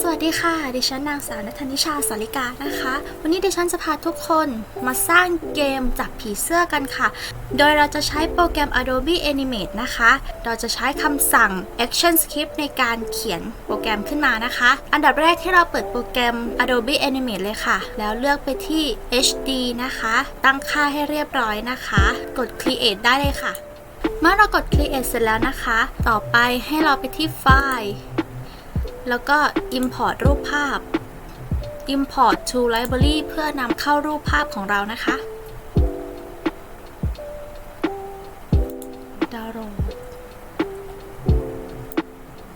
สวัสดีค่ะ ดิฉันนางสาวนัทนิชาสาริกานะคะ วันนี้ดิฉันจะพาทุกคนมาสร้างเกมจับผีเสื้อกันค่ะ โดยเราจะใช้โปรแกรม Adobe Animate นะคะ เราจะใช้คำสั่ง Action Script ในการเขียนโปรแกรมขึ้นมานะคะ อันดับแรกให้เราเปิดโปรแกรม Adobe Animate เลยค่ะ แล้วเลือกไปที่ HD นะคะ ตั้งค่าให้เรียบร้อยนะคะ กด Create ได้เลยค่ะ เมื่อเรากด Create เสร็จแล้วนะคะ ต่อไปให้เราไปที่ไฟล์ แล้วก็ Import รูปภาพ Import to Library เพื่อนำเข้ารูปภาพของเรานะคะ ดาวน์โหลด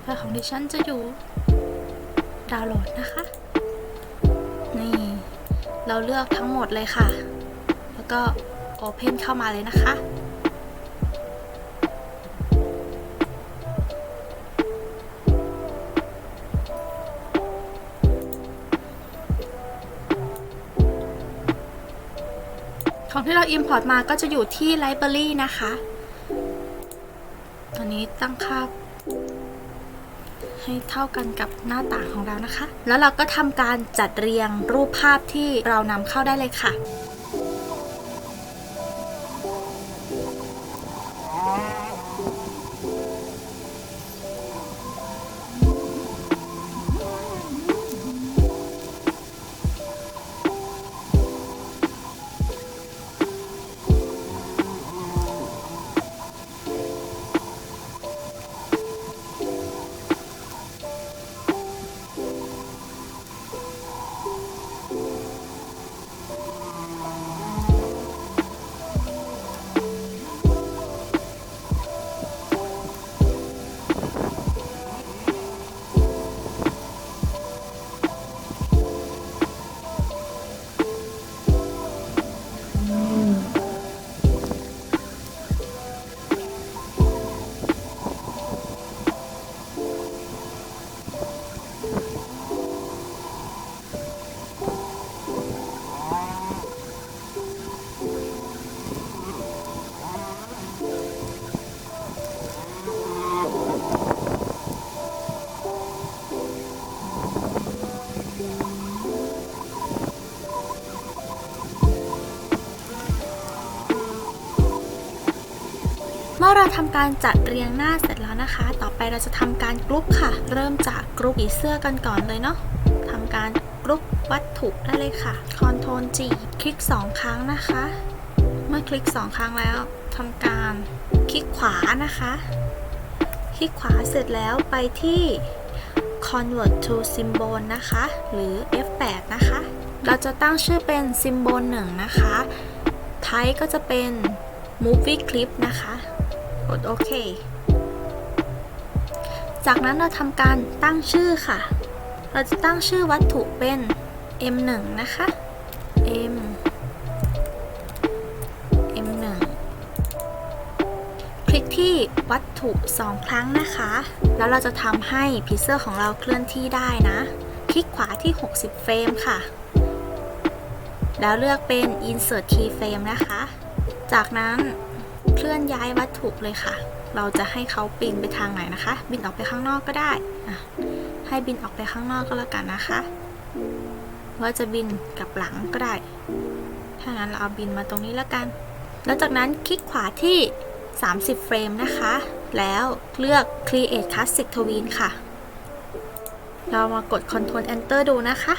ไฟล์ของดิฉันจะอยู่ ดาวน์โหลดนะคะ นี่ เราเลือกทั้งหมดเลยค่ะ แล้วก็ Open เข้ามาเลยนะคะ ของที่เรา Import มาก็จะอยู่ที่ Library นะคะ ตอนนี้ตั้งค่าให้เท่ากันกับหน้าต่างของเรานะคะ แล้วเราก็ทำการจัดเรียงรูปภาพที่เรานำเข้าได้เลยค่ะ มื่อเราทำการจัดเรียงหน้าเสร็จแล้วนะคะ ต่อไปเราจะทำการกรุ๊ปค่ะ เริ่มจากกรุ๊ปผีเสื้อกันก่อนเลยเนาะทำการกรุ๊ปวัตถุได้เลยค่ะ Ctrl G คลิก 2 ครั้งนะคะ เมื่อคลิก 2 ครั้งแล้วทำการคลิกขวานะคะ คลิกขวาเสร็จแล้วไปที่ convert to symbol นะคะ หรือ F8 นะคะ เราจะตั้งชื่อเป็น symbol 1 นะคะ type ก็จะเป็น movie clip นะคะ กดโอเค จากนั้นเราทำการตั้งชื่อค่ะ เราจะตั้งชื่อวัตถุเป็น M1 นะคะ M M1 คลิกที่วัตถุ2ครั้งนะคะ แล้วเราจะทำให้ผีเสื้อของเราเคลื่อนที่ได้นะ คลิกขวาที่ 60 เฟรมค่ะ แล้วเลือกเป็น insert keyframe นะคะ จากนั้น เคลื่อนย้ายวัตถุเลยค่ะ เราจะให้เขาบินไปทางไหนนะคะ บินออกไปข้างนอกก็ได้ให้บินออกไปข้างนอกก็แล้วกันนะคะว่าจะบินกลับหลังก็ได้ ถ้างั้นเราเอาบินมาตรงนี้แล้วกัน แล้วจากนั้นคลิกขวาที่ 30 เฟรมนะคะ แล้วเลือก create classic tween ค่ะ เรามากด Control Enter ดูนะคะ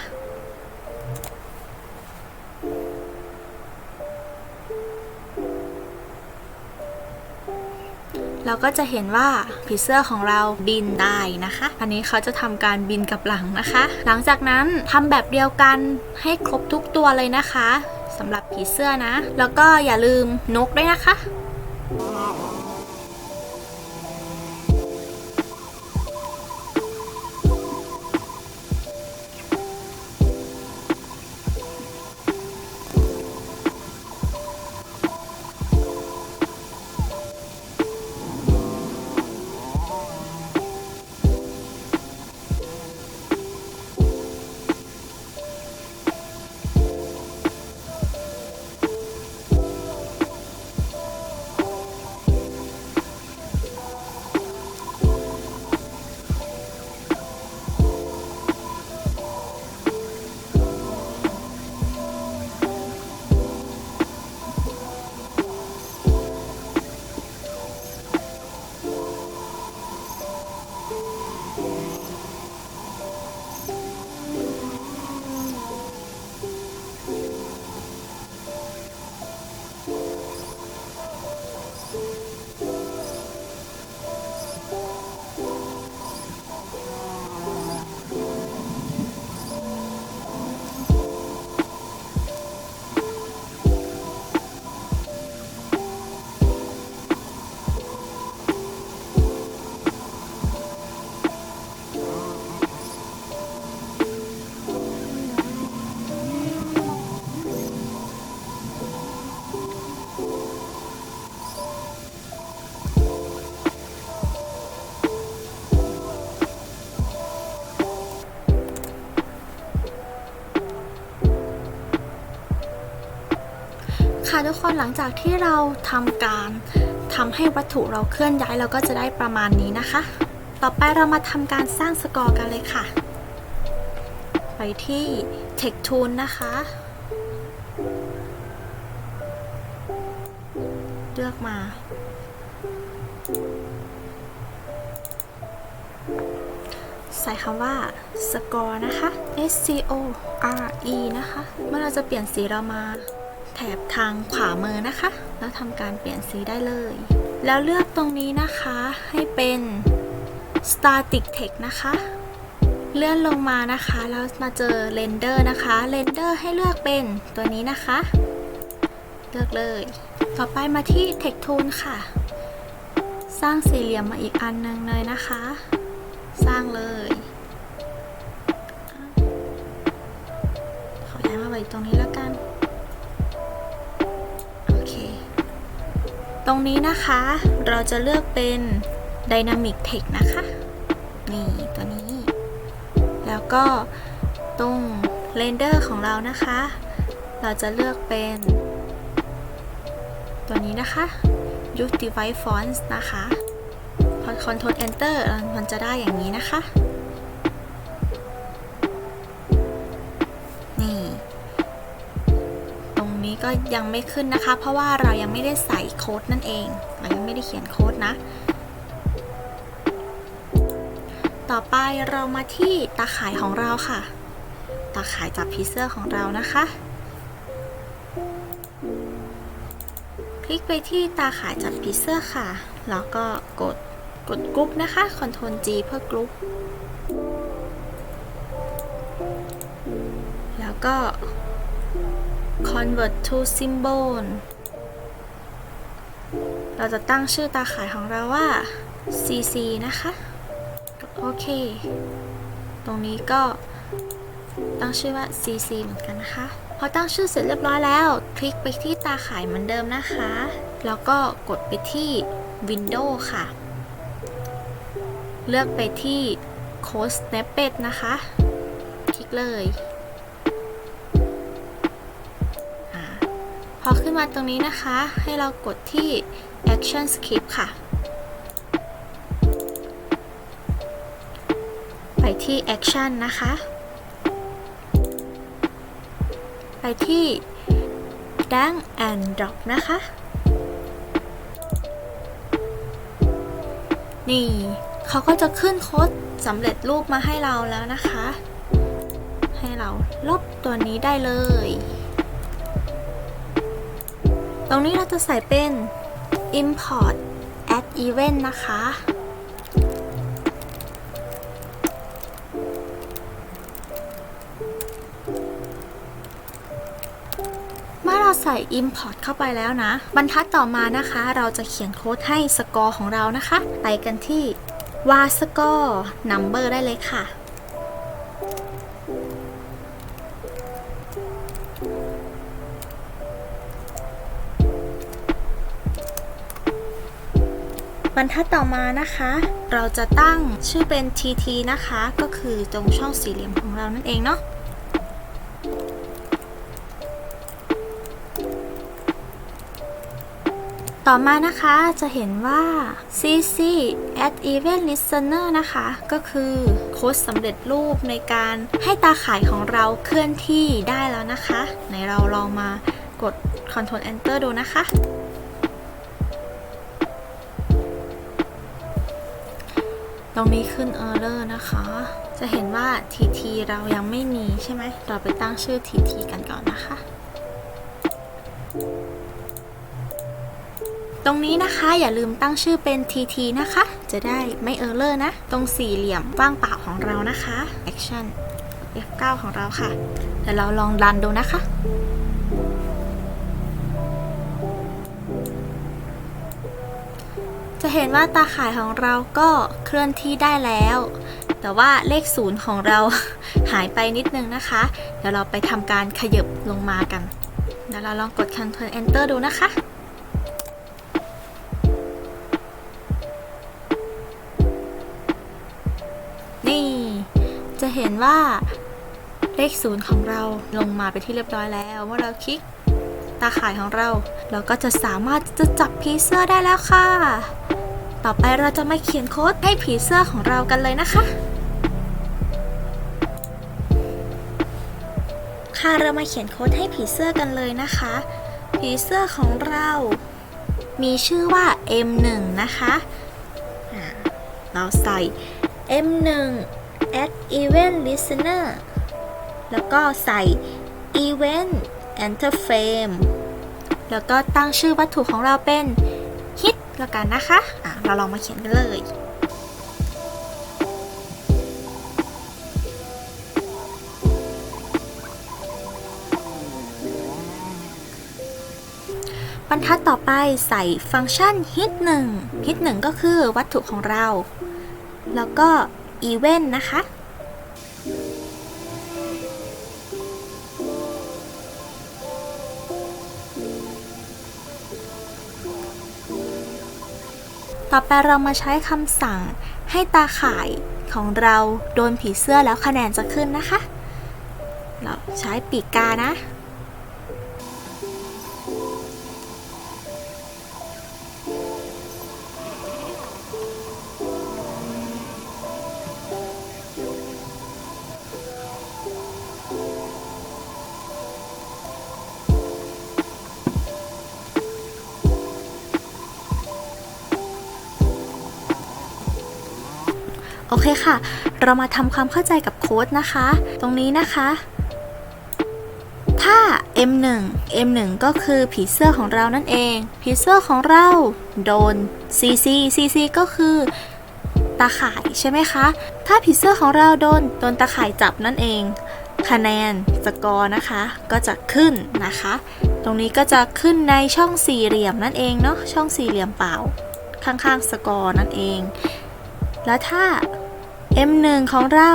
เราก็จะเห็นว่าผีเสื้อของเราบินได้นะคะ อันนี้เขาจะทำการบินกลับหลังนะคะ หลังจากนั้นทำแบบเดียวกันให้ครบทุกตัวเลยนะคะสำหรับผีเสื้อนะ แล้วก็อย่าลืมนกด้วยนะคะ ค่ะทุกคนหลังจากที่เราทำการทำให้วัตถุเราเคลื่อนย้ายเราก็จะได้ประมาณนี้นะคะ ต่อไปเรามาทำการสร้างสกอร์กันเลยค่ะ ไปที่ Tech Tool นะคะ เลือกมาใส่คำว่า score นะคะ S C O R E นะคะ เมื่อเราจะเปลี่ยนสีเรามา แถบทางขวามือนะคะ แล้วทำการเปลี่ยนสีได้เลย แล้วเลือกตรงนี้นะคะให้เป็น static text นะคะ เลื่อนลงมานะคะแล้วมาเจอ render นะคะ render ให้เลือกเป็นตัวนี้นะคะ เลือกเลย ต่อไปมาที่ text tool ค่ะ สร้างสี่เหลี่ยมมาอีกอันหนึงเลยนะคะ สร้างเลยขอย้ายมาไว้ตรงนี้แล้วกัน ตรงนี้นะคะเราจะเลือกเป็น Dynamic Text นะคะ นี่ตัวนี้ แล้วก็ตรง Render ของเรานะคะ เราจะเลือกเป็น ตัวนี้นะคะ Use Device Fonts นะคะพอ Ctrl Enter มันจะได้อย่างนี้นะคะ ก็ยังไม่ขึ้นนะคะ เพราะว่าเรายังไม่ได้ใส่โค้ดนั่นเองเรายังไม่ได้เขียนโค้ดนะ ต่อไปเรามาที่ตาข่ายของเราค่ะ ตาข่ายจับผีเสื้อของเรานะคะ คลิกไปที่ตาข่ายจับผีเสื้อค่ะ แล้วก็กดกดกรุ๊ปนะคะ Ctrl G เพื่อกรุ๊ปแล้วก็ convert to symbol เราจะตั้งชื่อตาข่ายของเราว่า cc นะคะ โอเค ตรงนี้ก็ตั้งชื่อว่า cc เหมือนกันนะคะ พอตั้งชื่อเสร็จเรียบร้อยแล้ว คลิกไปที่ตาข่ายเหมือนเดิมนะคะ แล้วก็กดไปที่ Window ค่ะ เลือกไปที่ Code Snippet นะคะ คลิกเลย อขึ้นมาตรงนี้นะคะ ให้เรากดที่ Action skip ค่ะ ไปที่ Action นะคะ ไปที่ Drag and Drop นะคะ นี่เขาก็จะขึ้นโค้ดสำเร็จรูปมาให้เราแล้วนะคะ ให้เราลบตัวนี้ได้เลย ตรงนี้เราจะใส่เป็น import add event นะคะ เมื่อเราใส่ import เข้าไปแล้วนะ บรรทัดต่อมานะคะ เราจะเขียนโค้ดให้สกอร์ของเรานะคะ ไปกันที่ var score number ได้เลยค่ะ บรรทัดต่อมานะคะ เราจะตั้งชื่อเป็น tt นะคะ ก็คือตรงช่องสี่เหลี่ยมของเรานั่นเองเนาะต่อมานะคะจะเห็นว่า cc add event listener นะคะ ก็คือโค้ดสำเร็จรูปในการให้ตาข่ายของเราเคลื่อนที่ได้แล้วนะคะ ไหนเราลองมากด Ctrl Enter ดูนะคะ ตรงนี้ขึ้น error นะคะ จะเห็นว่า tt เรายังไม่มีใช่ไหม เราไปตั้งชื่อ tt กันก่อนนะคะ ตรงนี้นะคะอย่าลืมตั้งชื่อเป็น tt นะคะ จะได้ไม่เออร์เลอร์นะ ตรงสี่เหลี่ยมว่างเปล่าของเรานะคะ action F9 ของเราค่ะ เดี๋ยวเราลองรันดูนะคะ จะเห็นว่าตาข่ายของเราก็เคลื่อนที่ได้แล้ว แต่ว่าเลขศูนย์ของเราหายไปนิดนึงนะคะ เดี๋ยวเราไปทำการขยับลงมากัน เดี๋ยวเราลองกด Ctrl Enter ดูนะคะนี่ จะเห็นว่าเลขศูนย์ของเราลงมาไปที่เรียบร้อยแล้ว เมื่อเราคลิก ตาข่ายของเรา เราก็จะสามารถจะจับผีเสื้อได้แล้วค่ะ ต่อไปเราจะมาเขียนโค้ดให้ผีเสื้อของเรากันเลยนะคะ ค่ะเรามาเขียนโค้ดให้ผีเสื้อกันเลยนะคะ ผีเสื้อของเรา มีชื่อว่า M1 นะคะเราใส่ M1 add event listener แล้วก็ใส่ event enter frame แล้วก็ตั้งชื่อวัตถุของเราเป็น hit แล้วกันนะคะะเราลองมาเขียนกันเลยบรรทัดต่อไปใส่ฟังก์ชัน hit 1 hit 1 ก็คือวัตถุของเรา แล้วก็ event นะคะ ต่อไปเรามาใช้คำสั่งให้ตาข่ายของเราโดนผีเสื้อแล้วคะแนนจะขึ้นนะคะ เราใช้ปีกกานะ โอเคค่ะ เรามาทำความเข้าใจกับโค้ดนะคะ ตรงนี้นะคะ ถ้า M1 M1 ก็คือผีเสื้อของเรานั่นเอง ผีเสื้อของเราโดน CC CC ก็คือตาข่ายใช่ไหมคะ ถ้าผีเสื้อของเราโดนโดนตาข่ายจับนั่นเอง คะแนนสกอร์นะคะ ก็จะขึ้นนะคะ ตรงนี้ก็จะขึ้นในช่องสี่เหลี่ยมนั่นเองเนาะ ช่องสี่เหลี่ยมเปล่า ข้างๆสกอร์นั่นเอง แล้วถ้า M1 ของเรา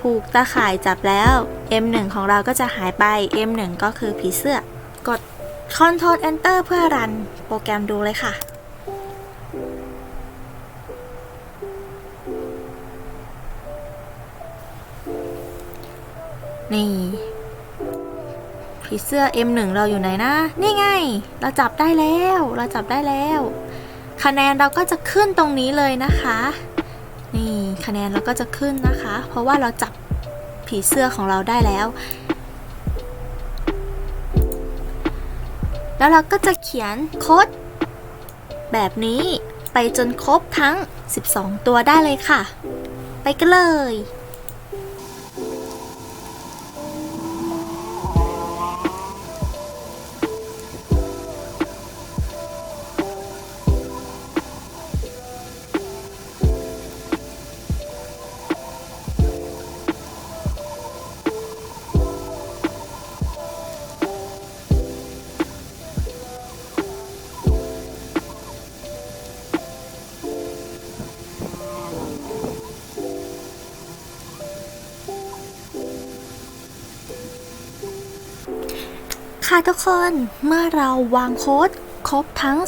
ถูกตาข่ายจับแล้ว M1 ของเราก็จะหายไป M1 ก็คือผีเสื้อ กด Ctrl Enter เพื่อรันโปรแกรมดูเลยค่ะนี่ผีเสื้อ M1 เราอยู่ไหนนะ นี่ไง เราจับได้แล้ว เราจับได้แล้ว คะแนนเราก็จะขึ้นตรงนี้เลยนะคะ คะแนนเราก็จะขึ้นนะคะ เพราะว่าเราจับผีเสื้อของเราได้แล้ว แล้วเราก็จะเขียนโค้ดแบบนี้ไปจนครบทั้ง 12 ตัวได้เลยค่ะ ไปกันเลย ค่ะทุกคนเมื่อเราวางโค้ดครบทั้ง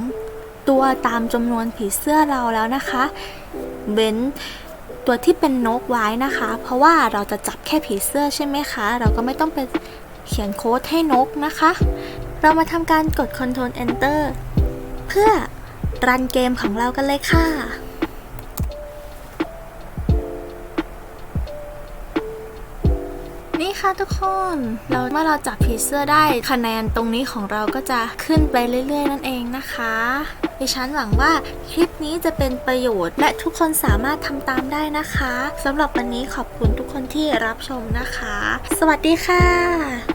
12 ตัวตามจำนวนผีเสื้อเราแล้วนะคะเว้นตัวที่เป็นนกไว้นะคะ เพราะว่าเราจะจับแค่ผีเสื้อใช่ไหมคะ เราก็ไม่ต้องไปเขียนโค้ดให้นกนะคะ เรามาทำการกด Ctrl Enter เพื่อรันเกมของเรากันเลยค่ะ ค่ะทุกคน เราเมื่อเราจับผีเสื้อได้คะแนนตรงนี้ของเราก็จะขึ้นไปเรื่อย ๆ นั่นเองนะคะดิฉันหวังว่าคลิปนี้จะเป็นประโยชน์ และทุกคนสามารถทำตามได้นะคะสำหรับวันนี้ขอบคุณทุกคนที่รับชมนะคะ สวัสดีค่ะ